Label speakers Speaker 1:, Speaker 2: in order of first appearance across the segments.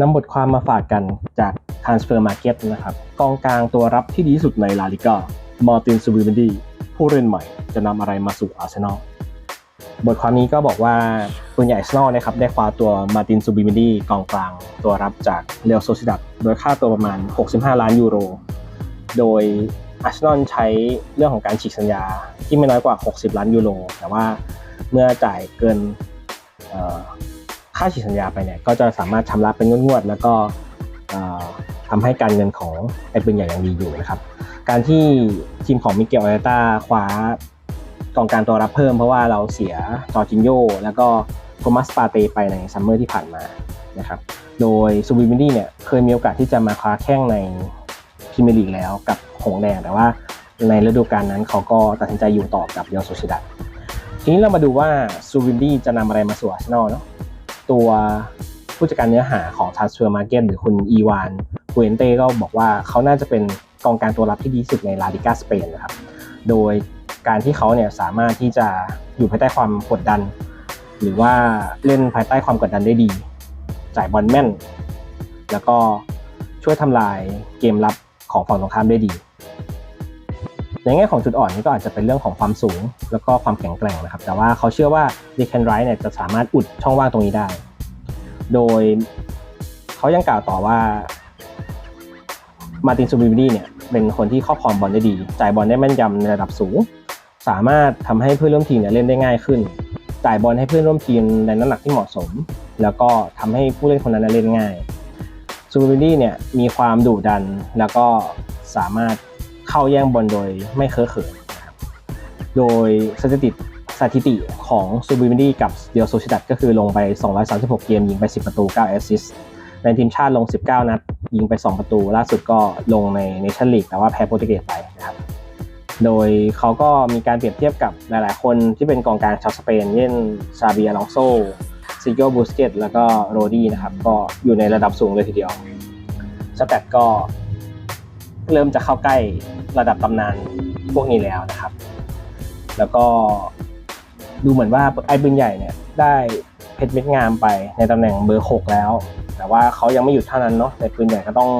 Speaker 1: นำบทความมาฝากกันจาก Transfer Market นะครับ กองกลางตัวรับที่ดีที่สุดในลาลิกามาร์ตินซูบิเบนดีผู้เล่นใหม่จะนำอะไรมาสู่อาร์เซนอลบทความนี้ก็บอกว่าปืนใหญ่อาร์เซนอลนะครับได้คว้าตัวมาร์ตินซูบิเบนดีกองกลางตัวรับจากเรอัลโซซิดัดโดยค่าตัวประมาณ 65 ล้านยูโร โดยอาร์เซนอลใช้เรื่องของการฉีกสัญญาที่ไม่น้อยกว่า 60 ล้านยูโรแต่ว่าเมื่อจ่ายเกิน ค่าฉีกสัญญาไปเนี่ยก็จะสามารถชำระเป็นงวดๆแล้วก็เอ่อทำให้การเงินของไอ้ปืนใหญ่ยังดีอยู่นะครับ การที่ทีมของมิเกลอาร์เตต้าคว้ากองการตัวรับเพิ่มเพราะว่าเราเสียจอจินโยแล้วก็โทมัสปาเตไปในซัมเมอร์ที่ผ่านมานะครับ โดยซูบิมินดี้เนี่ยเคยมีโอกาสที่จะมาคว้าแข้งในพรีเมียร์ลีกแล้วกับหงแดงแต่ว่าในฤดูกาลนั้นเขาก็ตัดสินใจอยู่ต่อกับเรอัลโซซิดัดทีนี้เรามาดูว่าซูบิมินดี้จะนำอะไรมาสู่อาร์เซนอลเนาะ ตัวผู้จัดการเนื้อหาของ Transfer Market หรือคุณอีวานกูเอนเต้ก็บอกว่าเขาน่าจะเป็นกองกางตัวรับที่ดีที่สุดในลาลิกาสเปนนะครับ โดยการที่เขาเนี่ยสามารถที่จะอยู่ภายใต้ความกดดัน หรือว่าเล่นภายใต้ความกดดันได้ดี จ่ายบอลแม่น แล้วก็ช่วยทำลายเกมรับของฝั่งตรงข้ามได้ดี ในแง่ของจุดอ่อนนี่ก็อาจจะเป็นเรื่องของความสูง แล้วก็ความแข็งแกร่งนะครับ แต่ว่าเขาเชื่อว่าเดค n นไรท์เนี่ยจะสามารถอุดช่องว่างตรงนี้ได้ โดยเขายังกล่าวต่อว่ามาตินซูบิบิดี้เนี่ยเป็นคนที่ครอบครองบอลได้ดี จ่ายบอลได้แม่นยำในระดับสูง สามารถทำให้เพื่อนร่วมทีมเนี่ยเล่นได้ง่ายขึ้น จ่ายบอลให้เพื่อนร่วมทีมในน้ำหนักที่เหมาะสม แล้วก็ทำให้ผู้เล่นคนนั้นเล่นง่ายซูบิบิดี้เนี่ยมีความดุดันแล้วก็สามารถ เข้าแย่งบอลโดยไม่เคอะเขินโดยสถิติสถิติของซูบิบิดี้กับเดียวโซชิดัตก็คือลงไป 236 เกม ยิงไป 10 ประตู 9 แอสซิสต์ในทีมชาติลง 19 นัด ยิงไป 2 ประตู ล่าสุดก็ลงในเนชั่นลีกแต่ว่าแพ้โปรตุเกสไปนะครับโดยเขาก็มีการเปรียบเทียบกับหลาย ๆ คนที่เป็นกองกลางชาวสเปนเช่นซาบีอลองโซซิโกบูสเกตแล้วก็โรดี้นะครับ ก็อยู่ในระดับสูงเลยทีเดียวสแตทก็ เริ่มจะเข้าใกล้ระดับตำนานพวกนี้แล้วนะครับ แล้วก็ดูเหมือนว่าไอ้ปืนใหญ่เนี่ยได้เพชรเม็ดงามไปในตำแหน่งเบอร์ 6 แล้ว แต่ว่าเขายังไม่หยุดเท่านั้นเนาะในปืนใหญ่ก็ต้อง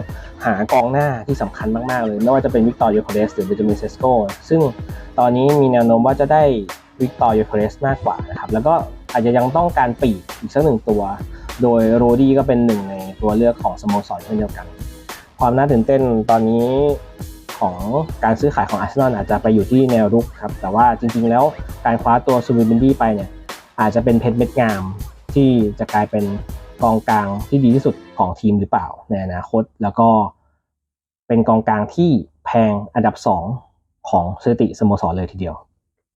Speaker 1: หากองหน้าที่สำคัญมากๆเลย ไม่ว่าจะเป็นวิกตอร์ยูโคเรสหรือเบนจามินเซสโกซึ่งตอนนี้มีแนวโน้มว่าจะได้วิกตอร์ยูโคเรสมากกว่านะครับแล้วก็อาจจะยังต้องการปีกอีกสักหนึ่งตัว โดยโรดี้ก็เป็นหนึ่งในตัวเลือกของสโมสรเช่นเดียวกัน ความน่าตื่นเต้นตอนนี้ของการซื้อขายของอาร์เซนอลอาจจะไปอยู่ที่แนวรุกครับ แต่ว่าจริงๆแล้วการคว้าตัวซูบิบินดี้ไปเนี่ยอาจจะเป็นเพชรเม็ดงามที่จะกลายเป็นกองกลางที่ดีที่สุดของทีมหรือเปล่าในอนาคต แล้วก็เป็นกองกลางที่แพงอันดับ 2 ของสถิติสโมสรเลยทีเดียว